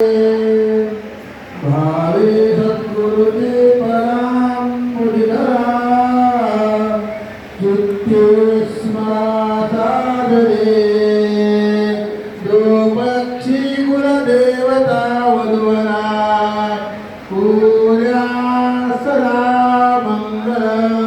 ी सत्कृते परां पुरा च्युत्यस्मा साधे द्रोपक्षीकुलदेवतावध्वना कूर्यासदा मङ्गल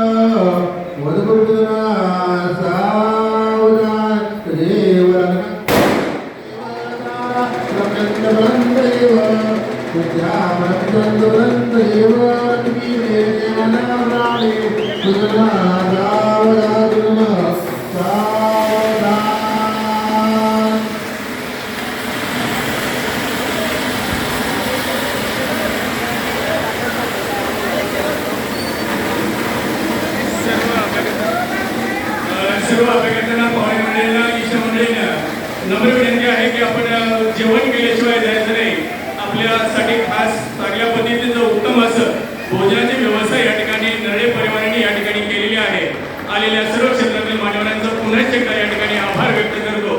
नम्र विनंती आहे की आपण अ, जेवण केल्याशिवाय जायचं नाही आपल्यासाठी खास चांगल्या पद्धतीचं उत्तम असं भोजनाची व्यवस्था या ठिकाणी नरळे परिवाराने या ठिकाणी केलेली आहे. आलेल्या सर्व क्षेत्रातील मान्यवरांचा पुन्हा एकदा या ठिकाणी आभार व्यक्त करतो.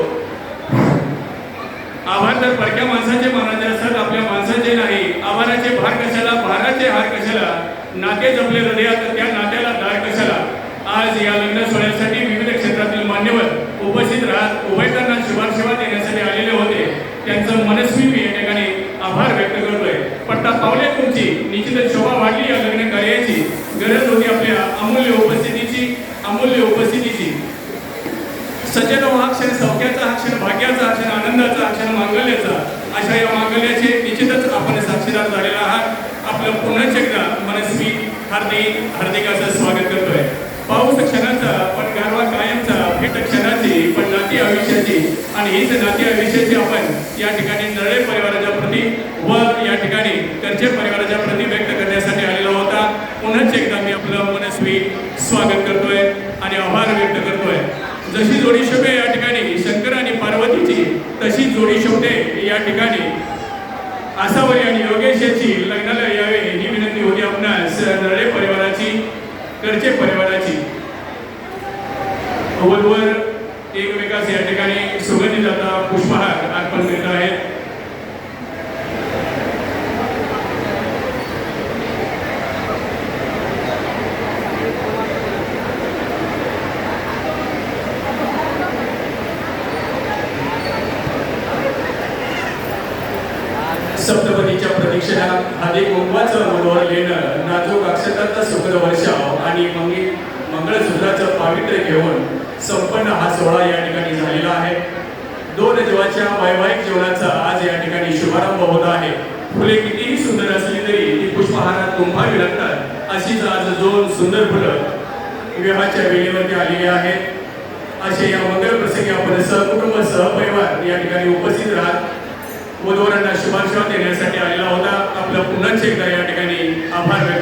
आभार तर परक्या माणसाचे मानाचे असतात आपल्या माणसाचे नाही. आभाराचे भार कशाला? भाराचे हार कशाला? नाते जपले हृदयात त्या नात्याला दार कशाला? आज या लग्न सोहळ्यासाठी विविध क्षेत्रातील मान्यवर उपस्थित राहत उभयतांना शुभाशेवा देण्यासाठी आलेले होते. त्यांचं मनस्वी मी या ठिकाणी आभार व्यक्त करतोय. पट्टा पावले तुमची. निश्चितच शोभा वाढली या लग्न कार्याची. गरज होती आपल्या अमूल्य उपस्थितीची. अमूल्य उपस्थितीची. सज्जन हा क्षण सौख्याचा हा क्षण भाग्याचा हा क्षण आनंदाचा हा क्षण मांगल्याचा. अशा या मांगल्याचे निश्चितच आपण साक्षीदार झालेला आहात. आपलं पुन्हा एकदा मनस्वी हार्दिक हार्दिकाचं स्वागत करतोय. पाऊस क्षणाचा पण गारवा कायमचा भेट क्षण आणि हीच नाती विषयाची आपण या ठिकाणी नरळे परिवाराच्या प्रती व या ठिकाणी करचे परिवाराच्या प्रती व्यक्त करण्यासाठी आलेला होता. पुन्हाच एकदा मी आपलं मनस्वी स्वागत करतोय आणि आभार व्यक्त करतोय. जशी जोडी शोभे या ठिकाणी शंकर आणि पार्वतीची तशी जोडी शोभते या ठिकाणी. आसावरी आणि योगेश याची लग्नाला यावे ही विनंती होती आपणास नरळे परिवाराची करचे परिवाराची वधूवर एकमेकास या ठिकाणी सुगंधी जाता पुष्पहार अर्पण करीत आहेत सप्तपदीच्या प्रदक्षिणा अधिक कुंकवाचं मनोहर लेणं नाजूक अक्षताचा सुखद वर्षाव आणि मंगी मंगळसूत्राचं पावित्र्य घेऊन संपन्न हा सोहळा या ठिकाणी झालेला आहे. दोन जीवाच्या वैवाहिक जीवनाचा आज या ठिकाणी शुभारंभ होत आहे. फुले कितीही सुंदर असली तरी ती पुष्पहारात कुंभावी लागतात अशीच आज दोन सुंदर फुलं विवाहाच्या वेळेवरती आलेली आहेत. असे या मंगळ प्रसंगी आपण सहकुटुंब सहपरिवार या ठिकाणी उपस्थित राहत वधूवरांना शुभाशय देण्यासाठी आलेला होता. आपलं पुन्हा एकदा या ठिकाणी आभार व्यक्त